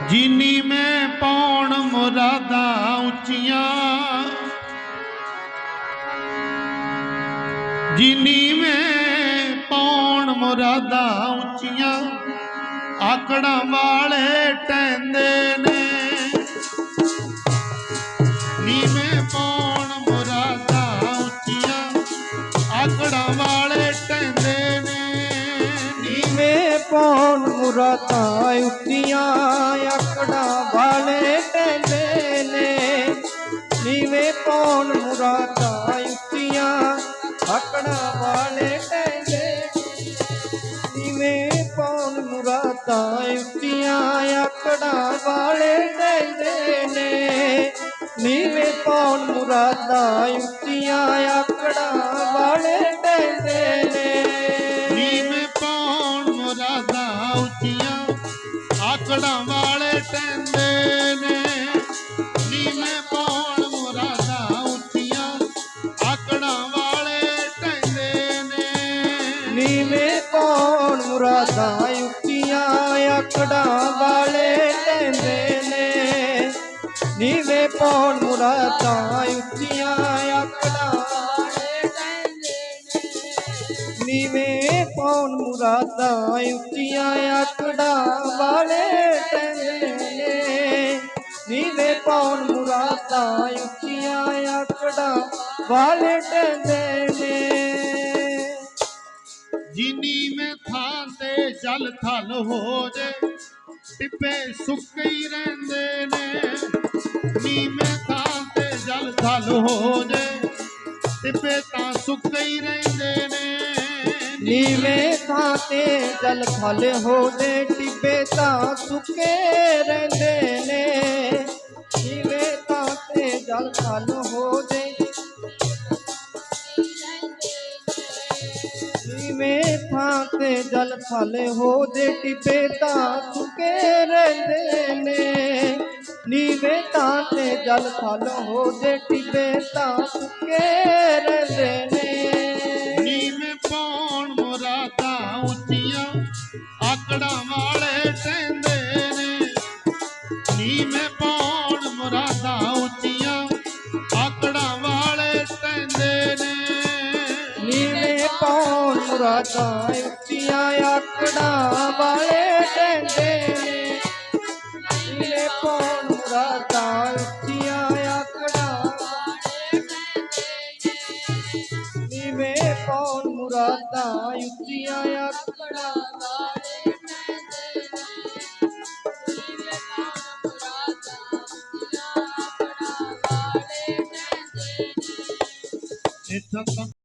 ਜਿਨੀ ਮੈਂ ਪਾਉਣ ਮੁਰਾਦਾਂ ਉੱਚੀਆਂ। ਜਿਨੀ ਮੈਂ ਪਾਉਣ ਮੁਰਾਦਾਂ ਉੱਚੀਆਂ। ਆਕੜਾਂ ਵਾਲੇ ਟੈਂਦੇ ਨੇ। ਨੀ ਮੈਂ ਪਾਉਣ ਮੁਰਾਦਾਂ ਉੱਚੀਆਂ। ਆਕੜਾਂ ਵਾਲੇ ਟੈਂਦੇ ਨੇ। ਨੀ ਨੀਵੇਂ ਪੌਣ ਮੁਰਾਦਾਂ ਉੱਚੀਆਂ। ਪੌਣ ਉੱਚੀਆਂ ਆਕੜਾਂ ਵਾਲੇ ਟੈਂਦੇ ਨੀਵੇਂ ਪੌਣ ਮੁਰਾਦਾਂ ਉੱਚੀਆਂ ਆਕੜਾਂ ਵਾਲੇ ਟੈਂਦੇ ਨੇ। ਨੀਵੇਂ ਪੌਣ ਮੁਰਾਦਾਂ ਉੱਚੀਆਂ ਆਕੜਾਂ ਵਾਲੇ ਟੈਂਦੇ ਨੇ। ਨੀਵੇਂ ਮੈਂ ਪਾਉਣ ਮੁਰਾਦਾਂ ਉੱਚੀਆਂ ਆਕੜਾਂ ਵਾਲੇ ਟੈਂਦੇ ਨੇ। ਨੀਵੇਂ ਮੈਂ ਮੁਰਾਦਾਂ ਉੱਚੀਆਂ ਆਕੜਾਂ ਵਾਲੇ ਟੈਂਦੇ ਨੇ। ਨੀਵੇਂ ਪੌਣ ਮੁਰਾਦਾਂ ਉੱਚੀਆਂ ਆਕੜਾਂ ਵਾਲੇ ਟੈਂਦੇ ਨੇ। ਨੀਵੇਂ ਪੌਣ ਮੁਰਾਦਾਂ ਉੱਚੀਆਂ ਆਕੜਾਂ ਵਾਲੇ ਟੈਂਦੇ ਨੇ। ਨੀਵੇਂ ਪੌਣ ਮੁਰਾਦਾਂ ਉੱਚੀਆਂ ਆਕੜਾਂ ਵਾਲੇ ਟੈਂਦੇ ਨੇ। ਜਿਨੀ ਥਾਂ ਤੇ ਜਲ ਥਲ ਹੋ ਜੇ, ਟਿੱਪੇ ਸੁੱਕੇ ਹੀ ਰਹਿੰਦੇ ਨੇ। ਨੀਵੇਂ ਥਾਂ ਤੇ ਜਲ ਥਲ ਹੋ ਜੇ, ਟਿੱਪੇ ਤਾਂ ਸੁੱਕੇ ਹੀ ਰਹਿੰਦੇ ਨੇ। ਨੀਵੇਂ ਥਾਂ ਤੇ ਜਲ ਥਲ ਹੋਦੇ ਟਿੱਬੇ ਤਾਂ ਸੁੱਕੇ ਰਹਿੰਦੇ ਨੇ। ਨੀਵੇਂ ਥਾਂ ਤੇ ਜਲ ਥਲ ਹੋਦੇ ਨੀਵੇਂ ਤੇ ਜਲ ਫਲ ਹੋ ਦੇ ਟਿੱਬੇ ਤਾਂ ਸੁੱਕੇ ਰਹਿੰਦੇ ਨੇ। ਨੀਵੇਂ ਤਾਂ ਤੇ ਜਲ ਫਲ ਹੋ ਦੇ ਟਿੱਬੇ ਤਾਂ ਸੁੱਕੇ ਰਹਿੰਦੇ ਮੁਰਾਦਾਂ ਉੱਚੀਆਂ ਆਕੜਾਂ ਵਾਲੇ ਟੈਂਦੇ ਨੇ। ਨੀਵੇਂ ਪੌਣ ਮੁਰਾਦਾਂ ਉੱਚੀਆਂ ਆਕੜਾਂ ਨੀਵੇਂ ਪੌਣ ਮੁਰਾਦਾਂ ਉੱਚੀਆਂ ਆਕੜਾਂ ਵਾਲੇ ਇੱਥੋਂ ਤੱਕ